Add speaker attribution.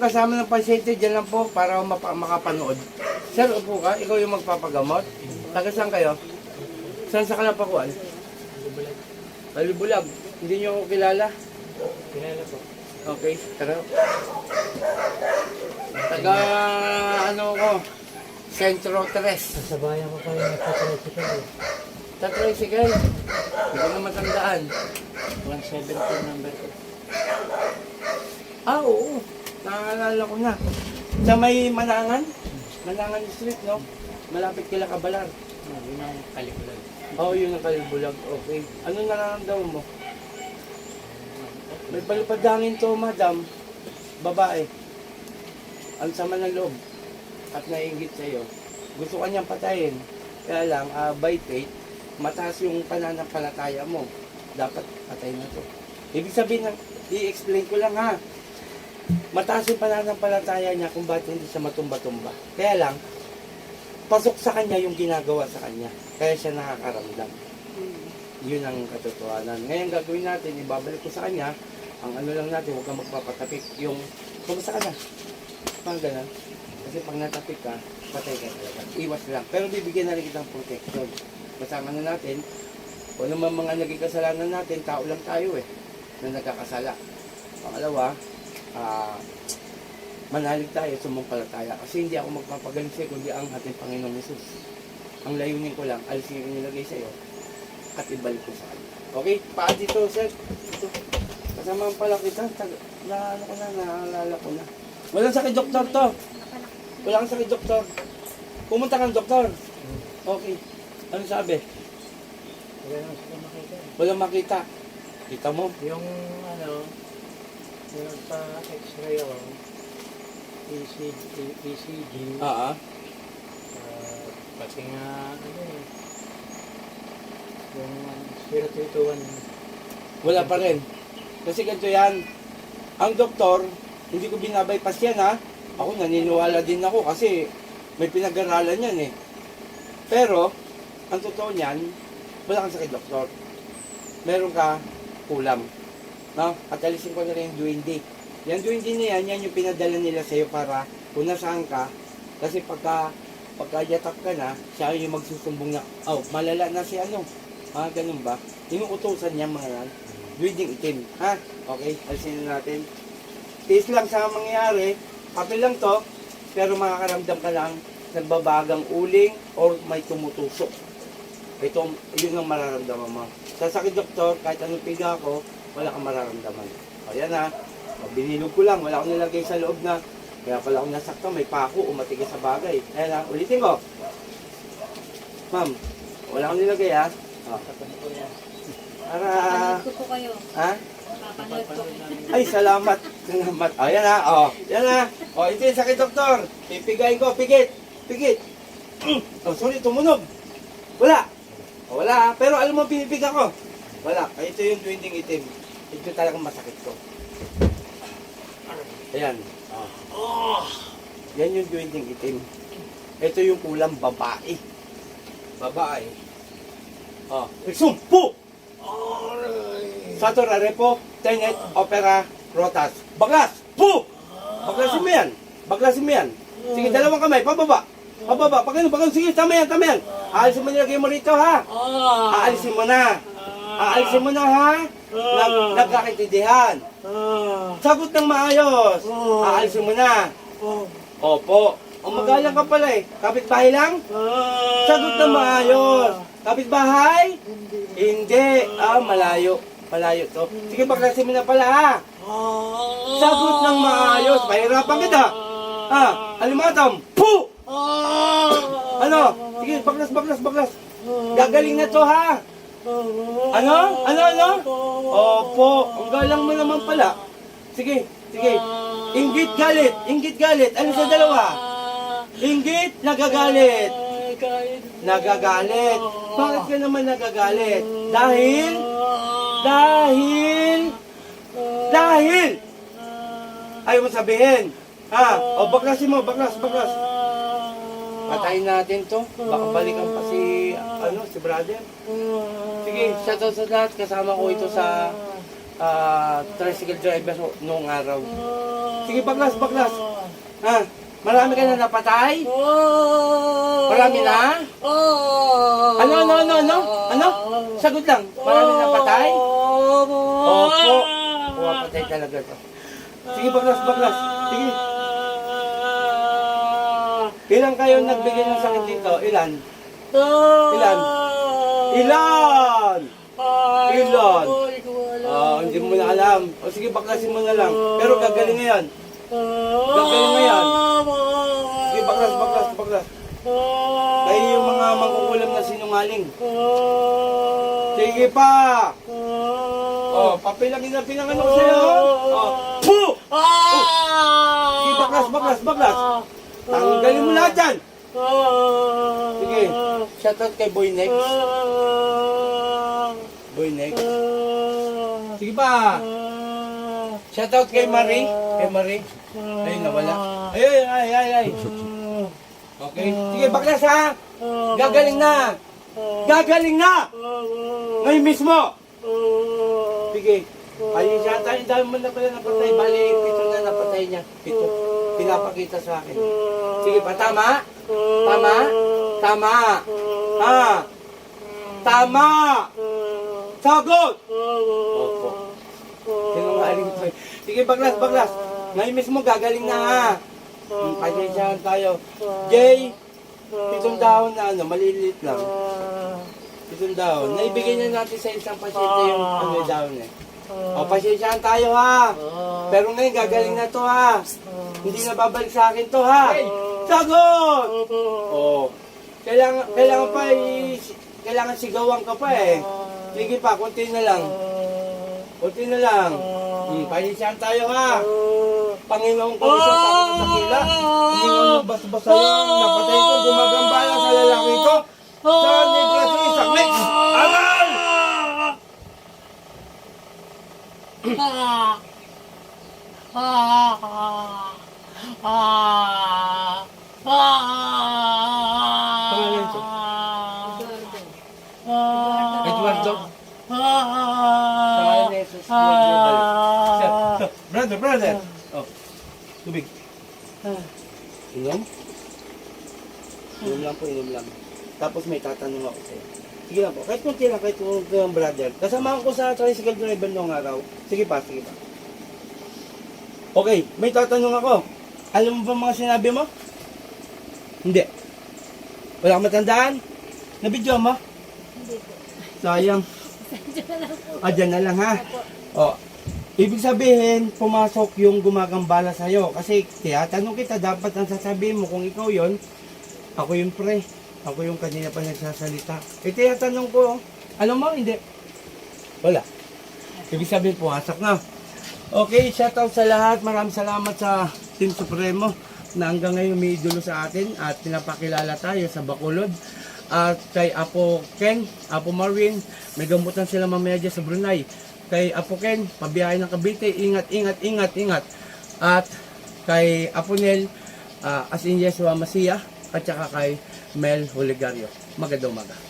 Speaker 1: kasama ng pasyente, dyan lang po para mapa- makapanood. Sir, upo ka. Ikaw yung magpapagamot. Taga saan kayo? Saan sa Kalapakuan? Alibulag. Hindi niyo ako kilala?
Speaker 2: Kilala po.
Speaker 1: Okay, tara. Taga ano ko? Centro Tres.
Speaker 2: Kasabayan ko kayo nagpa-tricycle eh.
Speaker 1: Sa tricycle. Hindi ko na matandaan.
Speaker 2: 117 number ko.
Speaker 1: Ah, oo. Nakakaalala ko na. Sa may Manangan? Manangan Street, no? Malapit kila Kabalar.
Speaker 2: Ah, yun ang kalikulan.
Speaker 1: Oo, yun ang kalibulag. Okay. Ano nararamdaman mo? May palipadangin to, madam. Babae. Ang sama ng loob. At naiingit sa'yo. Gusto ka niyang patayin. Kaya lang, ah, by faith, mataas yung pananampalataya mo. Dapat patay na to. Ibig sabihin, i-explain ko lang ha. Mataas yung pananampalataya niya kung bakit hindi siya matumba-tumba. Kaya lang, pasok sa kanya yung ginagawa sa kanya. Kaya siya nakakaramdam. Yun ang katotohanan. Ngayon gagawin natin, ibabalik ko sa kanya, ang ano lang natin, huwag kang magpapatapik. Yung, kumusta ka na? Parang ganun. Kasi pag natapik ka, patay ka talaga. Iwas lang. Pero bibigyan na rin kitang protection. Kasama na natin, kung ano man mga naging kasalanan natin, tao lang tayo eh, na nagkakasala. Pangalawa, ah, manalig tayo, sumampalataya. Kasi hindi ako magpapagaling sa'yo, kundi ang ating Panginoong Yesus. Ang layunin ko lang, alisin yung nilagay sa'yo at ibalik ko sa kanya. Okay? Paa dito, sir. Ito. Kasama pala kita. Na, ano ko na, naalala ko na. Walang sakit, doktor to. Walang sakit, doktor. Pumunta kang doktor. Okay. Ano sabi?
Speaker 2: Wala naman sila makita.
Speaker 1: Walang makita. Kita mo?
Speaker 2: Yung ano, nagpa-x-ray ako, ECG, ECG,
Speaker 1: Oo.
Speaker 2: ah, pati nga, ano eh, yung uh, 0321,
Speaker 1: Wala pa rin. Kasi ganito yan. Ang doktor, hindi ko binabypass yan ha. Ako naniniwala din ako kasi may pinag-aralan yan eh. Pero, ang totoo niyan, wala kang sakit doktor. Meron ka kulang. No? At alisin ko na rin yung duwindi. Yan duwindi na yan, yan yung pinadala nila sa'yo para kung nasaan ka. Kasi pagka, pagka ka na, siya yung magsusumbong na, oh, malala na si ano. Ah, ganun ba? Inuutosan niya mga yan. Duwinding itim. Ha? Okay, alisin na natin. Tiis lang sa mangyayari. Papel lang to, pero makakaramdam ka lang nagbabagang uling or may tumutusok. Ito, yun ang mararamdaman mo. Sa sakit doktor, kahit anong piga ko, wala kang mararamdaman. O yan ha, o, binilog ko lang, wala akong nilagay sa loob na, kaya pala akong nasaktan, may pako, umatigil sa bagay. Ayan ha, ulitin ko. Ma'am, wala akong nilagay ha. O, para,
Speaker 3: Papanood ko po kayo.
Speaker 1: ha?
Speaker 3: Papanood ko.
Speaker 1: Ay, salamat. Salamat. O, yan ha. O, yan ha. O, ito yung sakit, doktor. Pipigayin ko. Pigit. Pigit. Oh, sorry, tumunog. Wala. O, wala ha. Pero alam mo, pinipiga ko. Wala. Ito yung duwinding itim. Ito talagang masakit ko. Ayan. O. Yan yung duwinding itim. Ito yung kulang babae. Babae. O. Sumpo! Sato Rarepo, Tenet, Opera, Rotas. Baglas! Po! Baklasin mo yan. Baklasin mo yan. Sige, dalawang kamay, pababa. Pababa, pag ano, pag ano, sige, tama yan, tama yan. Aalisin mo nilagay mo rito, ha? Aalisin mo na. Aalisin mo na, ha? Nag nagkakaintindihan. Sagot ng maayos. Aalisin mo na. Opo. Ang magalang ka pala eh. Kapit-bahay lang? Sagot ng maayos. Kapit-bahay? Hindi. Ah, malayo. Malayo to. Sige, baklasin mo na pala, ha? Sagot ng maayos. Mahirapan kita. Ha? Alimatam. Pu! Ano? Sige, baklas, baklas, baklas. Gagaling na to, ha? Ano? Ano, ano? Opo. Ang galang mo naman pala. Sige, sige. Inggit galit. Inggit galit. Ano sa dalawa? Inggit, nagagalit. Nagagalit. Bakit ka naman nagagalit? Dahil? Dahil? Dahil? Ayaw mo sabihin. Ha? O, baklasin mo, baklas, baklas. Patayin natin to. Baka balikan pa si, ano, brother. Sige, shoutout sa lahat. Kasama ko ito sa ah, tricycle driver noong araw. Sige, baklas, baklas. Ha? Marami ka na napatay? Marami na? Ano, ano, ano, ano? Ano? Sagot lang. Marami na napatay? Opo. Pumapatay talaga to. Sige, baklas, baklas. Sige. Ilan kayo nagbigay ng sakit dito? Ilan? Ilan? Ilan? Ilan? Ah, hindi mo na alam. O sige, baklasin mo na lang. Pero gagaling ngayon. Gagaling ngayon. Sige, baklas, baklas, baklas. Kayo yung mga mangkukulam na sinungaling. Sige pa! Oh, papilagin na pinangano ko sa'yo. Oh, pu! Sige, baklas, baklas, baklas. Tanggalin mo lahat yan. Sige, shoutout kay Boy Next. Boy Next. Sige pa. Shoutout kay Marie. Kay Marie. Ay, nawala. Ay, ay, ay, ay, ay. Okay. Sige, baklas ha. Gagaling na. Gagaling na. Ngayon mismo. Sige. Ayun siya tayo. Dahil mo na pala napatay. Bali, pito na napatay niya. Pito. Pinapakita sa akin. Sige pa, tama? Tama? Tama. Ha? Tama. Sagot. Opo. Sinungaling ko. Sige, baglas, baglas. Ngayon mismo gagaling na ha. Pasensyahan tayo. Jay, pitong dahon na ano, maliliit lang. Pitong dahon. Naibigay na natin sa isang pasyente yung ano dahon eh. O, pasensyahan tayo ha. Pero ngayon gagaling na to ha. Hindi na babalik sa akin to ha. Sagot! Oo. Kailangan, kailangan pa i- kailangan sigawan ka pa eh. Sige pa, konti na lang. Konti na lang. Hmm, pasensyahan tayo ha. Panginoon ko isang sakit sa dakila. Hindi mo basta-basta yung napatay ko, gumagambala sa lalaki ko. Sa neglasyo, isang mix. Aral! Pangalan ko? Eduardo. Pangalan ni Jesus. Eduardo Balik. Sir, Brother. Oh, tubig. Inom? Inom lang po, inom lang. Tapos may tatanong ako sa'yo. Sige lang po, kahit kunti lang, kahit kunti lang, brother. Kasama ko sa tricycle driver noong araw. Sige pa, sige pa. Okay, may tatanong ako. Alam mo ba mga sinabi mo? Hindi. Wala kang matandaan? Nabidyo mo?
Speaker 3: Hindi po.
Speaker 1: Sayang. Ah, dyan na lang ha. O, ibig sabihin, pumasok yung gumagambala sa'yo. Kasi tinatanong kita, dapat ang sasabihin mo kung ikaw yon ako yung pre. Ako yung kanina pa nagsasalita. Eh, tinatanong ko, alam mo, hindi. Wala. Ibig sabihin, pumasok na. Okay, shoutout sa lahat. Maraming salamat sa Team Supremo na hanggang ngayon may idolo sa atin at pinapakilala tayo sa Bacolod. At kay Apo Ken, Apo Marvin, may gamutan sila mamaya dyan sa Brunei. Kay Apo Ken, pabiyahe ng Cavite, ingat, ingat, ingat, ingat. At kay Apo Nel, ah, as in Yeshua Masiya, at saka kay Mel Huligario. Magandang umaga.